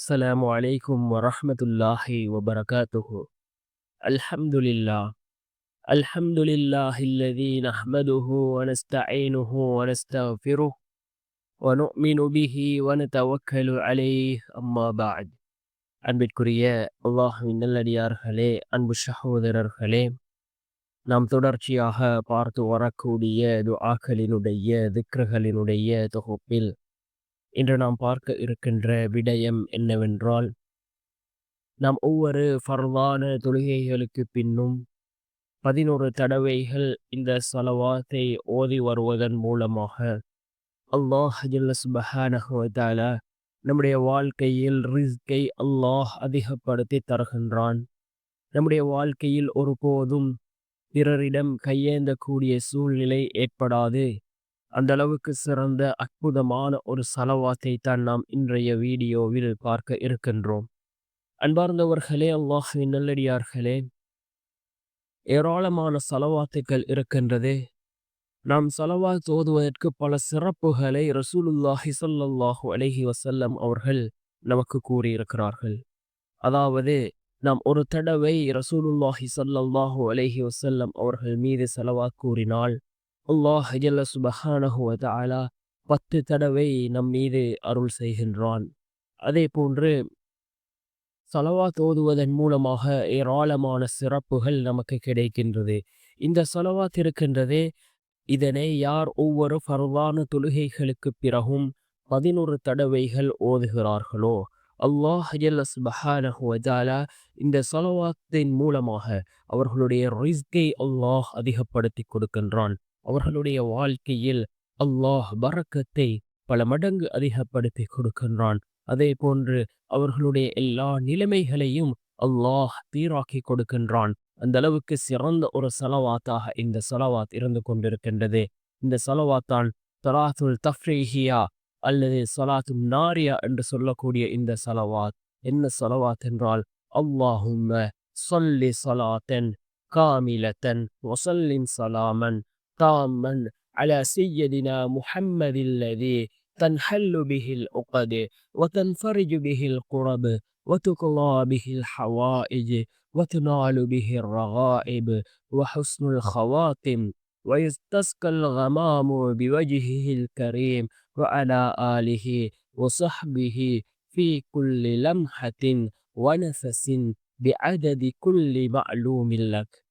السلام عليكم ورحمة الله وبركاته الحمد لله الحمد لله الذي نحمده ونستعينه ونستغفره ونؤمن به ونتوكل عليه أما بعد அன்பிற்குரிய அல்லாஹுவின் நல்லடியார்களே அன்பு சகோதரர்களே நாம் தொடர்ச்சியாக பார்த்து வரக்கூடிய துஆக்களினுடைய திக்ருகளினுடைய தொகுப்பில் இன்று நாம் பார்க்க இருக்கின்ற விடயம் என்னவென்றால் நாம் ஒவ்வொரு ஃபர்வான தொழுகைகளுக்கு பின்னும் பதினோரு தடவைகள் இந்த சலவாத்தை ஓதி வருவதன் மூலமாக அல்லாஹ் சுபஹானஹுவதால நம்முடைய வாழ்க்கையில் ரிஸ்கை அல்லாஹ் அதிகப்படுத்தி தருகின்றான். நம்முடைய வாழ்க்கையில் ஒருபோதும் பிறரிடம் கையேந்தக்கூடிய சூழ்நிலை ஏற்படாது. அந்த அளவுக்கு சிறந்த அற்புதமான ஒரு சலவாத்தை தான் நாம் இன்றைய வீடியோவில் பார்க்க இருக்கின்றோம். அன்பார்ந்தவர்களே அல்லாஹின் நல்லடியார்களே ஏராளமான சலவாத்துக்கள் இருக்கின்றது. நாம் சலவா தோதுவதற்கு பல சிறப்புகளை ரசூலுல்லாஹி சொல்லல்லாஹு அலஹி வசல்லம் அவர்கள் நமக்கு கூறியிருக்கிறார்கள். அதாவது நாம் ஒரு தடவை ரசூலுல்லாஹி சல்லல்லாஹு அலஹி வசல்லம் அவர்கள் மீது செலவா கூறினால் அல்லாஹ் ஜல்ல சுபஹானஹுவத ஆலா பத்து தடவை நம் மீது அருள் செய்கின்றான். அதே போன்று சலவா தோதுவதன் மூலமாக ஏராளமான சிறப்புகள் நமக்கு கிடைக்கின்றது. இந்த சலவாத் இருக்கின்றதே இதனை யார் ஒவ்வொரு ஃபர்வான தொழுகைகளுக்கு பிறகும் பதினொரு தடவைகள் ஓதுகிறார்களோ? அல்லாஹ் சுபஹானஹுவஜாலா இந்த சலவாத்தின் மூலமாக அவர்களுடைய ரிஸ்கை அல்லாஹ் அதிகப்படுத்தி கொடுக்கின்றான். அவர்களுடைய வாழ்க்கையில் அல்லாஹ் பறக்கத்தை பல மடங்கு அதிகப்படுத்தி கொடுக்கின்றான். அதே போன்று அவர்களுடைய எல்லா நிலைமைகளையும் அல்லாஹ் தீராக்கி கொடுக்கின்றான். அந்த அளவுக்கு சிறந்த ஒரு சலவாத்தாக இந்த சலவாத் இருந்து கொண்டிருக்கின்றது. இந்த சலவாத்தான் தலாத்துல் தஃப்ரேஹியா அல்லது சலாத்து நாரியா என்று சொல்லக்கூடிய இந்த சலவாத். என்ன சலவாத் என்றால் அல்லாஹும் சொல்லி சலாத்தன் காமிலத்தன் வசல்லின் சலாமன் تاما على سيدنا محمد الذي تنحل به العقد وتنفرج به القرب وتقضى به الحوائج وتنال به الرغائب وحسن الخواتم ويستسقى الغمام بوجهه الكريم وعلى آله وصحبه في كل لمحة ونفس بعدد كل معلوم لك.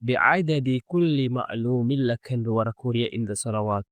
بعدد كل معلوم لك وركوريا عند صلوات.